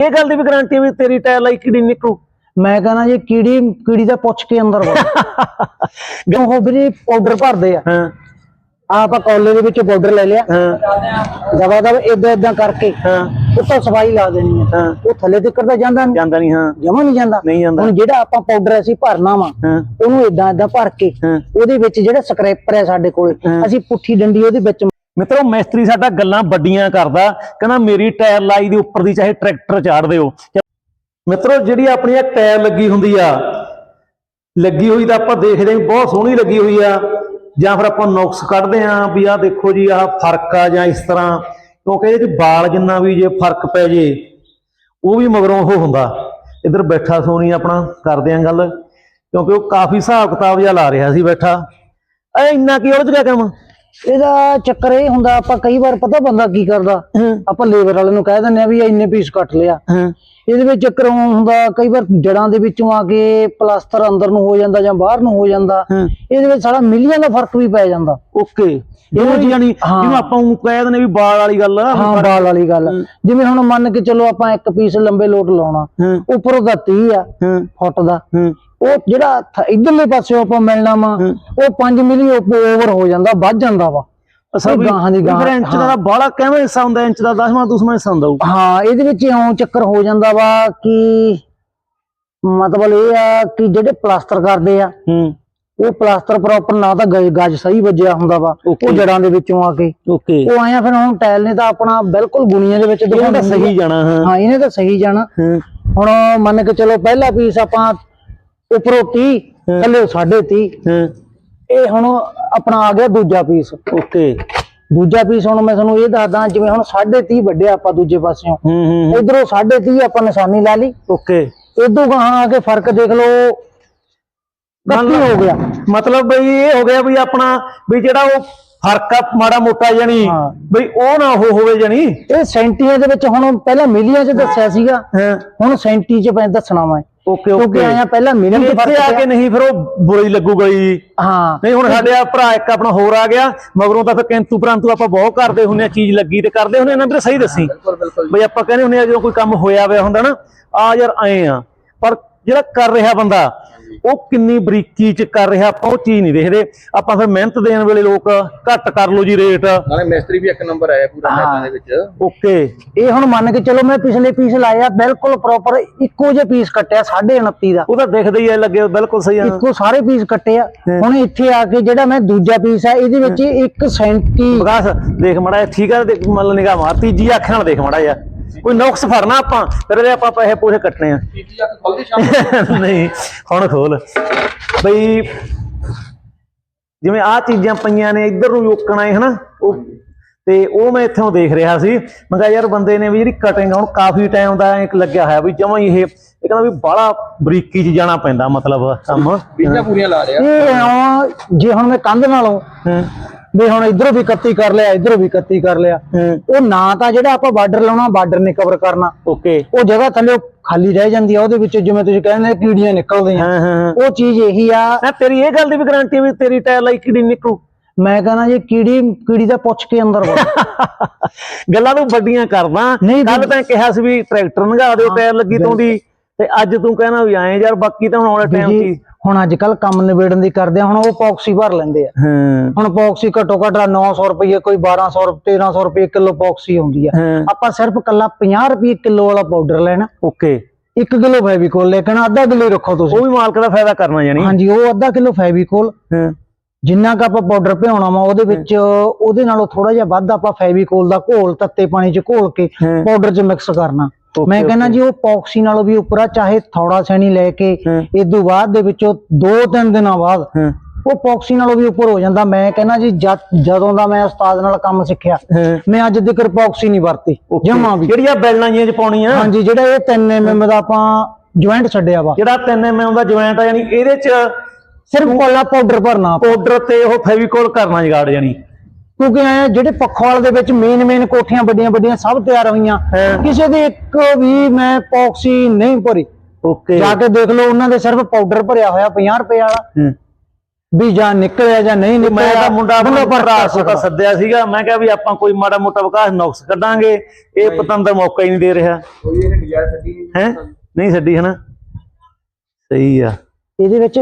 ਇਹ ਗੱਲ ਦੀ ਵੀ ਗਾਰੰਟੀ ਵੀ ਤੇਰੀ ਟਾਇਰ ਲਾਈ ਕਿਹੜੀ ਨਿਕਲੂ? ਮੈਂ ਕਹਿੰਦਾ ਜੀ ਕੀੜੀ ਕੀੜੀ ਦਾ ਪੁੱਛ ਕੇ ਅੰਦਰ ਵੜ। ਜੋ ਉਹ ਵੀ ਪਾਊਡਰ ਭਰਦੇ ਆ? ਹਾਂ। ਆਪਾਂ ਕੌਲੇ ਦੇ ਵਿੱਚ ਪਾਊਡਰ ਲੈ ਲਿਆ। ਹਾਂ। ਦਵਾ ਦਵਾ ਇਦਾਂ ਇਦਾਂ ਕਰਕੇ ਹਾਂ। ਉੱਤੋਂ ਸਫ਼ਾਈ ਲਾ ਦੇਣੀ ਹੈ ਹਾਂ। ਉਹ ਥੱਲੇ ਤੱਕ ਤਾਂ ਜਾਂਦਾ ਨਹੀਂ ਜਾਂਦਾ ਨਹੀਂ ਹਾਂ। ਜਮਾ ਨਹੀਂ ਜਾਂਦਾ। ਨਹੀਂ ਜਾਂਦਾ। ਹੁਣ ਜਿਹੜਾ ਆਪਾਂ ਪਾਊਡਰ ਅਸੀਂ ਭਰਨਾ ਵਾ ਉਹਨੂੰ ਇਦਾਂ ਇਦਾਂ ਭਰ ਕੇ ਉਹਦੇ ਵਿੱਚ ਜਿਹੜਾ ਸਕ੍ਰੈਪਰ ਹੈ ਸਾਡੇ ਕੋਲ। ਅਸੀਂ ਪੁੱਠੀ ਡੰਡੀ ਉਹਦੇ ਵਿੱਚ ਮਿੱਤਰੋ, ਮਿਸਤਰੀ ਸਾਡਾ ਗੱਲਾਂ ਵੱਡੀਆਂ ਕਰਦਾ, ਕਹਿੰਦਾ ਮੇਰੀ ਟਾਇਰ ਲਾਈ ਦੇ ਉੱਪਰ ਦੀ ਚਾਹੇ ਟਰੈਕਟਰ ਚਾੜ ਦਿਓ। ਮਿੱਤਰੋ, ਜਿਹੜੀ ਆਪਣੀ ਆ ਟਾਇਰ ਲੱਗੀ ਹੁੰਦੀ ਆ, ਲੱਗੀ ਹੋਈ ਤਾਂ ਆਪਾਂ ਦੇਖਦੇ ਹਾਂ, ਬਹੁਤ ਸੋਹਣੀ ਲੱਗੀ ਹੋਈ ਆ। ਜਾਂ ਫਿਰ ਆਪਾਂ ਨੁਕਸ ਕੱਢਦੇ ਆ ਵੀ ਆਹ ਦੇਖੋ ਜੀ, ਆਹ ਫ਼ਰਕ ਆ ਜਾਂ ਇਸ ਤਰ੍ਹਾਂ, ਕਿਉਂਕਿ ਇਹਦੇ ਚ ਬਾਲ ਜਿੰਨਾ ਵੀ ਜੇ ਫ਼ਰਕ ਪੈ ਜੇ, ਉਹ ਵੀ ਮਗਰੋਂ ਉਹ ਹੁੰਦਾ। ਇੱਧਰ ਬੈਠਾ ਸੋਨੀ ਆਪਣਾ, ਕਰਦੇ ਆ ਗੱਲ, ਕਿਉਂਕਿ ਉਹ ਕਾਫੀ ਹਿਸਾਬ ਕਿਤਾਬ ਜਿਹਾ ਲਾ ਰਿਹਾ ਸੀ ਬੈਠਾ। ਐ ਇੰਨਾ ਕੀ ਉਲਝ ਗਿਆ ਕੰਮ? ਇਹਦਾ ਚੱਕਰ ਇਹ ਹੁੰਦਾ ਆਪਾਂ ਕਈ ਵਾਰ ਪਤਾ ਬੰਦਾ ਕੀ ਕਰਦਾ? ਆਪਾਂ ਲੇਬਰ ਵਾਲੇ ਨੂੰ ਕਹਿ ਦਿੰਦੇ ਆ ਵੀ ਇਹ ਇੰਨੇ ਪੀਸ ਕੱਟ ਲਿਆ। ਇਹਦੇ ਵਿੱਚ ਚੱਕਰ ਉਹ ਹੁੰਦਾ ਕਈ ਵਾਰ ਜੜਾਂ ਦੇ ਵਿੱਚੋਂ ਆ ਕੇ ਪਲਾਸਟਰ ਅੰਦਰ ਨੂੰ ਹੋ ਜਾਂਦਾ ਜਾਂ ਬਾਹਰ ਨੂੰ ਹੋ ਜਾਂਦਾ। ਇਹਦੇ ਵਿੱਚ ਸਾਡਾ ਮਿਲੀਆਂ ਦਾ ਫ਼ਰਕ ਵੀ ਪੈ ਜਾਂਦਾ। ਓਕੇ। ਇਹਨੂੰ ਜੀ ਯਾਨੀ ਹਾਂ। ਜਿਹਨੂੰ ਆਪਾਂ ਊਂ ਕਹਿ ਦਿੰਦੇ ਵੀ ਬਾਲ ਵਾਲੀ ਗੱਲ ਹਾਂ ਬਾਲ ਵਾਲੀ ਗੱਲ। ਜਿਵੇਂ ਹੁਣ ਮੰਨ ਕੇ ਚਲੋ ਆਪਾਂ ਇੱਕ ਪੀਸ ਲੰਬੇ ਲੋਟ ਲਾਉਣਾ। ਉੱਪਰੋਂ ਦਾ 30 ਆ ਫੁੱਟ ਦਾ। ਉਹ ਜਿਹੜਾ ਇਧਰਲੇ ਪਾਸੇ ਆਪਾਂ ਮਿਲਣਾ ਵਾ ਉਹ 5 ਮਿਲੀ ਓਵਰ ਹੋ ਜਾਂਦਾ ਵੱਧ ਜਾਂਦਾ ਵਾ। ਅਸਾਂ ਗਾਹਾਂ ਦੀ ਗਾਹਾਂ, ਇੰਚ ਦਾ ਬਾਲਾ ਕਿਵੇਂ ਹਿੱਸਾ ਹੁੰਦਾ ਇੰਚ ਦਾ 10ਵਾਂ 10ਵਾਂ ਹਿੱਸਾ ਹੁੰਦਾ ਹਾਂ ਇਹਦੇ ਵਿੱਚ ਇਉਂ ਚੱਕਰ ਹੋ ਜਾਂਦਾ ਵਾ ਕਿ ਮਤਲਬ ਇਹ ਆ ਕਿ ਜਿਹੜੇ ਪਲਾਸਟਰ ਕਰਦੇ ਆ ਹੂੰ। ਉਹ ਪਲਾਸਟਰ ਪ੍ਰੋਪਰ ਨਾ ਤਾਂ ਗਜ ਸਹੀ ਵੱਜਿਆ ਹੁੰਦਾ ਵਾ. ਉਹ ਜੜਾਂ ਦੇ ਵਿੱਚੋਂ ਆ ਕੇ। ਓਕੇ ਉਹ ਆਇਆ ਫਿਰ ਹੁਣ ਟਾਇਲ ਨੇ ਤਾਂ ਆਪਣਾ ਬਿਲਕੁਲ ਗੁਣੀਆਂ ਦੇ ਵਿੱਚ ਦਿਖਾਉਣਾ ਸਹੀ ਜਾਣਾ ਹਾਂ। ਇਹਨੇ ਤਾਂ ਸਹੀ ਜਾਣਾ। ਹੁਣ ਮੰਨ ਕੇ ਚਲੋ ਪਹਿਲਾ ਪੀਸ ਆਪਾਂ ਉੱਪਰੋਂ 30 ਥੱਲੇ 30.5 ਹਾਂ। ਇਹ ਹੁਣ ਆਪਣਾ ਆ ਗਿਆ ਦੂਜਾ ਪੀਸ ਓਕੇ ਦੂਜਾ ਪੀਸ ਹੁਣ ਮੈਂ ਤੁਹਾਨੂੰ ਇਹ ਦੱਸਦਾ ਜਿਵੇਂ ਹੁਣ 30.5 ਵੱਡਿਆ ਆਪਾਂ ਦੂਜੇ ਪਾਸਿਓਂ। ਹੂੰ ਹੂੰ ਇਧਰੋਂ 30.5 ਆਪਾਂ ਨਿਸ਼ਾਨੀ ਲਾ ਲਈ। ਓਕੇ। ਇਦੋਂ ਗਾਹਾਂ ਆ ਕੇ ਫ਼ਰਕ ਦੇਖ ਲਓ ਕੱਤੀ ਹੋ ਗਿਆ। ਮਤਲਬ ਬਈ ਇਹ ਹੋ ਗਿਆ ਵੀ ਆਪਣਾ ਵੀ ਜਿਹੜਾ ਉਹ ਫ਼ਰਕ ਆ ਮਾੜਾ ਮੋਟਾ ਜਾਨੀ। ਬਈ ਉਹ ਨਾ ਉਹ ਹੋਵੇ ਜਾਨੀ ਇਹ ਸੈਂਟੀਆਂ ਦੇ ਵਿੱਚ ਹੁਣ ਪਹਿਲਾਂ ਮਿਲੀਆਂ 'ਚ ਦੱਸਿਆ ਸੀਗਾ। ਹਾਂ। ਹੁਣ ਸੈਂਟੀ 'ਚ ਮੈਂ ਦੱਸਣਾ ਮੈਂ। ਓਕੇ ਕਿਉਂਕਿ ਓਕੇ ਆਇਆ ਪਹਿਲਾਂ ਮਿਲੀਅਨ 'ਚ ਇੱਥੇ ਫ਼ਰਕ ਆ ਪਿਆ। ਕੇ ਨਹੀਂ ਫਿਰ ਉਹ ਬੁਰੀ ਲੱਗੂਗਾ। ਜੀ ਹਾਂ। ਨਹੀਂ ਹੁਣ ਸਾਡੇ ਆ ਭਰਾ ਇੱਕ ਆਪਣਾ ਹੋਰ ਆ ਗਿਆ ਮਗਰੋਂ ਤਾਂ ਫਿਰ ਕਿੰਤੂ ਪਰੰਤੂ ਆਪਾਂ ਬਹੁਤ ਕਰਦੇ ਹੁੰਨੇ ਆ ਚੀਜ਼ ਲੱਗੀ ਤੇ ਕਰਦੇ ਹੁੰਨੇ ਆ ਨਾ ਵੀਰੇ ਸਹੀ ਦੱਸੀ। ਬਈ ਆਪਾਂ ਕਹਿੰਦੇ ਹੁੰਨੇ ਆ ਜਦੋਂ ਕੋਈ ਕੰਮ ਹੋਇਆ ਹੋਇਆ ਹੁੰਦਾ ਨਾ ਆ ਯਾਰ ਐ ਆ। ਪਰ ਜਿਹੜਾ ਕਰ ਰਿਹਾ ਬੰਦਾ ਉਹ ਕਿੰਨੀ ਬਰੀਕੀ ਚ ਕਰ ਰਿਹਾ ਆਪਾਂ ਉਹ ਚੀਜ਼ ਨਹੀਂ ਦੇਖਦੇ। ਆਪਾਂ ਫਿਰ ਮਿਹਨਤ ਦੇਣ ਵੇਲੇ ਲੋਕ ਘੱਟ ਕਰ ਲੋ ਜੀ ਰੇਟ। ਨਾਲੇ ਮਿਸਤਰੀ ਵੀ ਇੱਕ ਨੰਬਰ ਆਇਆ ਪੂਰਾ ਮੈਦਾਨ ਦੇ ਵਿੱਚ। ਓਕੇ। ਇਹ ਹੁਣ ਮੰਨ ਕੇ ਚਲੋ ਮੈਂ ਪਿਛਲੇ ਪੀਸ ਲਾਇਆ ਬਿਲਕੁਲ ਪ੍ਰੋਪਰ ਇੱਕੋ ਜਿਹੇ ਪੀਸ ਕੱਟਿਆ 29.5 ਦਾ। ਉਹ ਤਾਂ ਦਿਖਦੇ ਹੀ ਐ ਲੱਗੇ ਬਿਲਕੁਲ ਸਹੀ ਆ। ਇੱਕੋ ਸਾਰੇ ਪੀਸ ਕੱਟੇ ਆ। ਹੁਣ ਇੱਥੇ ਆ ਕੇ ਜਿਹੜਾ ਮੈਂ ਦੂਜਾ ਪੀਸ ਆ ਇਹਦੇ ਵਿੱਚ 1 ਸੈਂਟੀ ਵਿਕਾਸ ਦੇਖ ਮੜਾ ਠੀਕ ਆ ਦੇਖ ਮੱਲ ਨਿਗਾਹ ਮਾਰ ਤੀਜੀ ਅੱਖ ਨਾਲ ਦੇਖ ਮੜਾ ਯਾਰ ਕੋਈ ਨੁਕਸ ਫੜਨਾ ਆਪਾਂ ਫਿਰ ਇਹਦੇ ਆਪਾਂ ਪੈਸੇ ਪੂਸੇ ਕੱਟਣੇ ਆ। ਨਹੀਂ ਹੁਣ ਖੋਲ। ਬਈ ਜਿਵੇਂ ਆ ਚੀਜ਼ਾਂ ਪਈਆਂ ਨੇ ਇੱਧਰ ਨੂੰ ਯੋਕਣਾ ਹੈ ਹਨਾ? ਉਹ ਤੇ ਉਹ ਮੈਂ ਇੱਥੋਂ ਦੇਖ ਰਿਹਾ ਸੀ। ਮੈਂ ਕਿਹਾ ਯਾਰ ਬੰਦੇ ਨੇ ਵੀ ਜਿਹੜੀ ਕਟਿੰਗ ਹੁਣ ਕਾਫੀ ਟਾਈਮ ਦਾ ਇੱਕ ਲੱਗਿਆ ਹੋਇਆ ਵੀ ਜਮਾਂ ਇਹ ਇਹ ਕਹਿੰਦਾ ਵੀ ਬਾਹਲਾ ਬਰੀਕੀ 'ਚ ਜਾਣਾ ਪੈਂਦਾ ਮਤਲਬ ਕੰਮ। ਬੀਜਾਂ ਪੂਰੀਆਂ ਲਾ ਲਿਆ ਇਹ ਜੇ ਹੁਣ ਮੈਂ ਕੰਧ ਨਾਲੋਂ ਵੀ ਹੁਣ ਇਧਰੋਂ ਵੀ ਕੱਤੀ ਕਰ ਲਿਆ ਇਧਰੋਂ ਵੀ ਕੱਤੀ ਕਰ ਲਿਆ। ਉਹ ਨਾ ਤਾਂ ਜਿਹੜਾ ਆਪਾਂ ਬਾਰਡਰ ਲਾਉਣਾ ਬਾਰਡਰ ਨੇ ਕਵਰ ਕਰਨਾ। ਓਕੇ ਉਹ ਜਗ੍ਹਾ ਥੱਲੇ ਖਾਲੀ ਰਹਿ ਜਾਂਦੀ ਆ ਉਹਦੇ ਵਿੱਚ ਜਿਵੇਂ ਤੁਸੀਂ ਕਹਿੰਦੇ ਕੀੜੀਆਂ ਨਿਕਲਦੀਆਂ। ਉਹ ਚੀਜ਼ ਇਹੀ ਆ। ਮੈਂ ਤੇਰੀ ਇਹ ਗੱਲ ਦੀ ਵੀ ਗਾਰੰਟੀ ਵੀ ਤੇਰੀ ਟਾਇਰ ਲਾਈ ਕਿਹੜੀ ਨਿਕਲੂ। ਮੈਂ ਕਹਿੰਦਾ ਜੀ ਕੀੜੀ ਕੀੜੀ ਦਾ ਪੁੱਛ ਕੇ ਅੰਦਰ ਵੜ। ਗੱਲਾਂ ਨੂੰ ਵੱਡੀਆਂ ਕਰਦਾ। ਕੱਲ। ਤਾਂ ਕਿਹਾ ਸੀ ਵੀ ਟਰੈਕਟਰ ਨੰਗਾ ਦਿਓ ਟਾਇਰ ਲੱਗੀ ਤੋਂ ਦੀ। ਤੇ ਅੱਜ ਤੂੰ ਕਹਿਣਾ ਵੀ ਐਂ ਯਾਰ ਬਾਕੀ ਤਾਂ ਹੁਣ ਆਉਣੇ ਟਾਈਮ ਕੀ? ਹੁਣ ਅੱਜ ਕੱਲ ਕੰਮ ਨਿਬੇੜਨ ਦੀ ਕਰਦੇ ਆ ਹੁਣ ਉਹ ਪੌਕਸੀ ਭਰ ਲੈਂਦੇ ਆ। ਹਾਂ। ਹੁਣ ਪੌਕਸੀ ਘੱਟੋ ਘੱਟ 900 ਰੁਪਏ ਕੋਈ 1200 1300 ਰੁਪਏ ਕਿਲੋ ਪੌਕਸੀ ਹੁੰਦੀ ਆ। ਆਪਾਂ ਸਿਰਫ ਕੱਲਾ 50 ਰੁਪਏ ਕਿਲੋ ਵਾਲਾ ਪਾਊਡਰ ਲੈਣਾ। ਓਕੇ। 1 ਕਿਲੋ ਫੈਵੀਕੋਲ ਲੇਕਿਨ ਅੱਧਾ ਕਿਲੋ ਰੱਖੋ ਤੁਸੀਂ। ਉਹ ਵੀ ਮਾਲਕ ਦਾ ਫਾਇਦਾ ਕਰਨਾ ਜਾਨੀ ਹਾਂਜੀ ਉਹ ਅੱਧਾ ਕਿਲੋ ਫੈਵੀਕੋਲ ਹਾਂ। ਜਿੰਨਾ ਕ ਆਪਾਂ ਪਾਊਡਰ ਭਿਉਣਾ ਵਾ ਉਹਦੇ ਵਿੱਚ ਉਹਦੇ ਨਾਲੋਂ ਥੋੜਾ ਜਿਹਾ ਵੱਧ ਆਪਾਂ ਫੈਵੀਕੋਲ ਦਾ ਘੋਲ ਤੱਤੇ ਪਾਣੀ 'ਚ ਘੋਲ ਕੇ। ਪਾਊਡਰ 'ਚ ਮਿਕਸ ਕਰਨਾ। ਮੈਂ ਕਹਿੰਦਾ ਜੀ ਉਹ ਪੌਕਸੀ ਨਾਲੋਂ ਵੀ ਉੱਪਰ ਆ ਚਾਹੇ ਥੋੜਾ ਸੈਣੀ ਲੈ ਕੇ। ਇਦੋਂ ਬਾਅਦ ਦੇ ਵਿੱਚੋਂ 2-3 ਦਿਨਾਂ ਬਾਅਦ ਉਹ ਪੌਕਸੀ ਨਾਲੋਂ ਵੀ ਉੱਪਰ ਹੋ ਜਾਂਦਾ। ਮੈਂ ਕਹਿੰਦਾ ਜੀ ਜਦ- ਦਾ ਮੈਂ ਉਸਤਾਦ ਨਾਲ ਕੰਮ ਸਿੱਖਿਆ ਮੈਂ ਅੱਜ ਤੱਕ ਪੌਕਸੀ ਨਹੀਂ ਵਰਤੀ ਜਮਾ ਵੀ। ਜਿਹੜੀਆਂ ਬੈਲਾਂ ਜੀਆਂ ਚ ਪਾਉਣੀਆਂ। ਹਾਂਜੀ ਜਿਹੜਾ ਇਹ 3 ਐਮਐਮ ਦਾ ਆਪਾਂ ਜੁਆਇੰਟ ਛੱਡਿਆ ਵਾ। ਜਿਹੜਾ 3 ਐਮਐਮ ਦਾ ਜੁਆਇੰਟ ਆ ਯਾਨੀ ਇਹਦੇ ਚ ਸਿਰਫ ਕੋਲਾ ਪਾਊਡਰ ਭਰਨਾ। ਪਾਊਡਰ ਤੇ ਉਹ ਫੈਵੀਕੋਲ ਕਰਨਾ ਜਗਾੜ ਜਾਨੀ ਕਿਉਂਕਿ ਐ ਜਿਹੜੇ ਪੱਖੋਵਾਲ ਦੇ ਵਿੱਚ ਮੇਨ ਮੇਨ ਕੋਠੀਆਂ ਵੱਡੀਆਂ ਵੱਡੀਆਂ ਸਭ ਤਿਆਰ ਹੋਈਆਂ। ਕਿਸੇ ਦੇ ਇੱਕ ਵੀ ਮੈਂ ਪੌਕਸੀ ਨਹੀਂ ਭਰੀ। ਓਕੇ ਜਾ ਕੇ ਦੇਖ ਲਓ ਉਹਨਾਂ ਦੇ ਸਿਰਫ ਪਾਊਡਰ ਭਰਿਆ ਹੋਇਆ 50 ਰੁਪਏ ਵਾਲਾ। ਵੀ ਜਾਂ ਨਿਕਲਿਆ ਜਾਂ ਨਹੀਂ ਨਿਕਲਿਆ ਮੈਂ ਤਾਂ ਮੁੰਡਾ ਬੰਦਾ ਸੋਤਾ ਸਕਦਾ। ਸੱਦਿਆ ਸੀਗਾ। ਮੈਂ ਕਿਹਾ ਵੀ ਆਪਾਂ ਕੋਈ ਮਾੜਾ ਮੋਟਾ ਵਿਕਾਸ ਨੁਕਸ ਕੱਢਾਂਗੇ। ਇਹ ਪਤੰਦਰ ਮੌਕਾ ਹੀ ਨਹੀਂ ਦੇ ਰਿਹਾ। ਕੋਈ ਇਹ ਨਜ਼ਾਇਜ਼ ਛੱਡੀ ਹੈ? ਨਹੀਂ ਛੱਡੀ ਹਨਾ? ਸਹੀ ਆ। ਇਹਦੇ ਵਿੱਚ